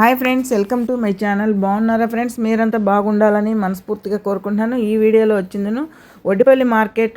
Hi friends welcome to my channel. బాగున్నారా friends? మీరంతా బాగుండాలని మనస్ఫూర్తిగా కోరుకుంటున్నాను. ఈ వీడియోలో వచ్చిందను Oddipalli market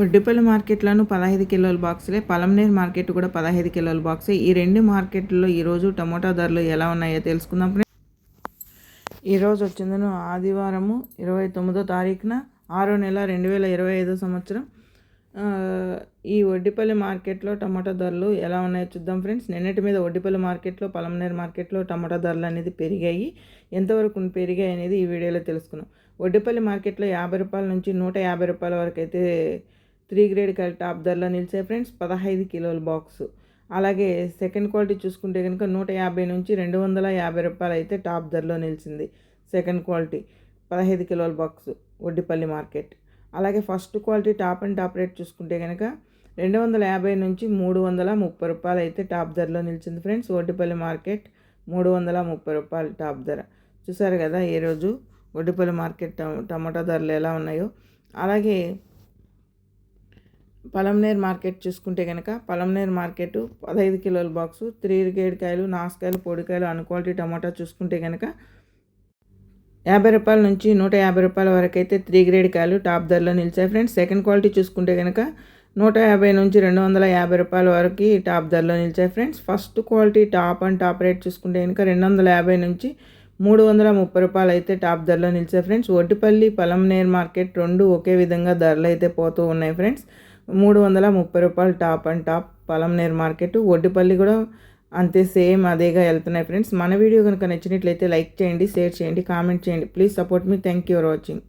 ఒడ్డిపల్లి మార్కెట్లోను పదహైదు కిలోల బాక్సులే పలంనేర్ మార్కెట్ కూడా పదహైదు కిలోల బాక్సే. ఈ రెండు మార్కెట్లో ఈరోజు టమోటా ధరలు ఎలా ఉన్నాయో తెలుసుకుందాం ఈరోజు వచ్చిందను ఆదివారము ఇరవై తొమ్మిదో తారీఖున ఆరో నెల రెండు వేల ఇరవై ఐదో సంవత్సరం. ఈ ఒడ్డిపల్లి మార్కెట్లో టమాటా ధరలు ఎలా ఉన్నాయో చూద్దాం ఫ్రెండ్స్. నిన్నటి మీద ఒడ్డిపల్లి మార్కెట్లో పలంనేర్ మార్కెట్లో టమాటా ధరలు అనేది పెరిగాయి. ఎంతవరకు పెరిగాయి అనేది ఈ వీడియోలో తెలుసుకున్నాం ఒడ్డిపల్లి మార్కెట్లో యాభై రూపాయల నుంచి నూట యాభై రూపాయల వరకు అయితే త్రీ గ్రేడ్ కాయలు టాప్ ధరలో నిలిచే ఫ్రెండ్స్ పదహైదు కిలోల బాక్స్. అలాగే సెకండ్ క్వాలిటీ చూసుకుంటే కనుక నూట యాభై నుంచి రెండు వందల యాభై రూపాయలు అయితే టాప్ ధరలో నిలిచింది సెకండ్ క్వాలిటీ పదహైదు కిలోల బాక్స్ ఒడ్డిపల్లి మార్కెట్. అలాగే first quality top and top rate చూసుకుంటే కనుక రెండు వందల యాభై నుంచి మూడు వందల ముప్పై రూపాయలు అయితే టాప్ ధరలో నిలిచింది ఫ్రెండ్స్ ఒడ్డిపల్లి మార్కెట్ మూడు వందల ముప్పై రూపాయలు టాప్ ధర. చూసారు కదా ఈరోజు ఒడ్డిపల్లి మార్కెట్ టమాటా ధరలు ఎలా ఉన్నాయో. అలాగే పలంనేర్ మార్కెట్ చూసుకుంటే కనుక పలంనేర్ మార్కెట్ పదహైదు కిలోల బాక్సు త్రీ కాయలు నాసుకాయలు పొడికాయలు అన్ క్వాలిటీ టమాటా చూసుకుంటే కనుక యాభై రూపాయల నుంచి నూట యాభై రూపాయల వరకు అయితే త్రీ గ్రేడ్ కాయలు టాప్ ధరలో నిలిచాయి ఫ్రెండ్స్. సెకండ్ క్వాలిటీ చూసుకుంటే కనుక నూట యాభై నుంచి రెండు వందల యాభై రూపాయల వరకు టాప్ ధరలో నిలిచాయి friends. First quality top and top rate చూసుకుంటే కనుక రెండు వందల యాభై నుంచి మూడు వందల ముప్పై రూపాయలు అయితే టాప్ ధరలో నిలిచాయి ఫ్రెండ్స్. ఒడ్డిపల్లి పలంనేర్ మార్కెట్ రెండు ఒకే విధంగా ధరలు అయితే పోతూ ఉన్నాయి ఫ్రెండ్స్. మూడు వందల ముప్పై రూపాయలు top and top Palamaner market. Oddupalli కూడా అంతే సేమ్ అదేగా వెళ్తున్నాయి ఫ్రెండ్స్. మన వీడియో కనుక నచ్చినట్లయితే లైక్ చేయండి షేర్ చేయండి కామెంట్ చేయండి. Please support me. Thank you for watching.